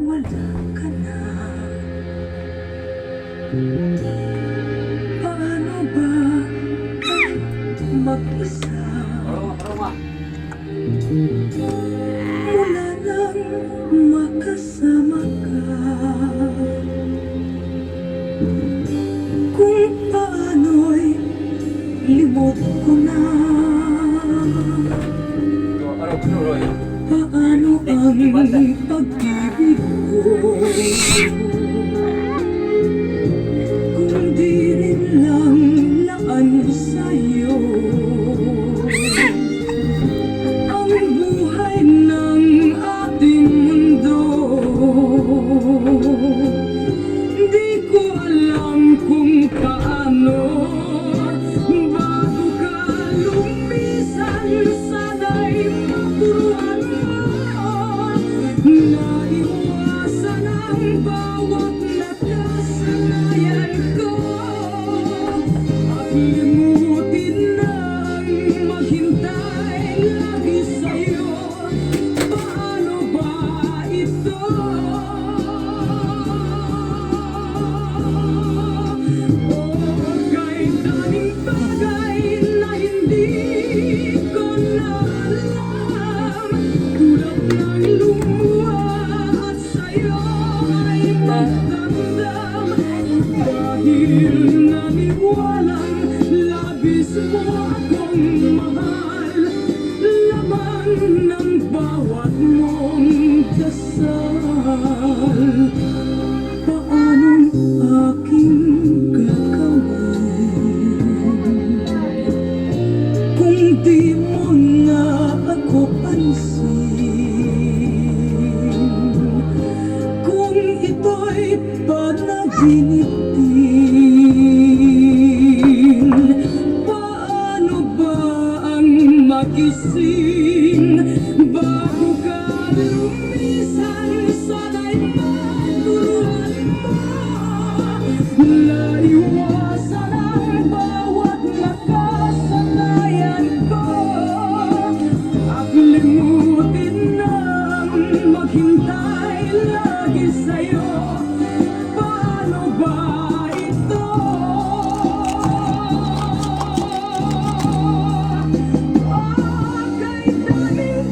wala ka na? Paano ba mag-isa? Mula nang makasama ka Kung paano'y limot ko na Paano ang pag-ibig ko Kung Dahil naniwalang labis mo akong mahal Laman ng bawat mong dasal. Paanong aking gagawin? Kung di mo na ako pansin Kung ito'y panaginip ang magising Bago ka lumisan Sana'y matuluan mo Laiwasan ang bawat nakasanayan ko. At limutin nang maghintay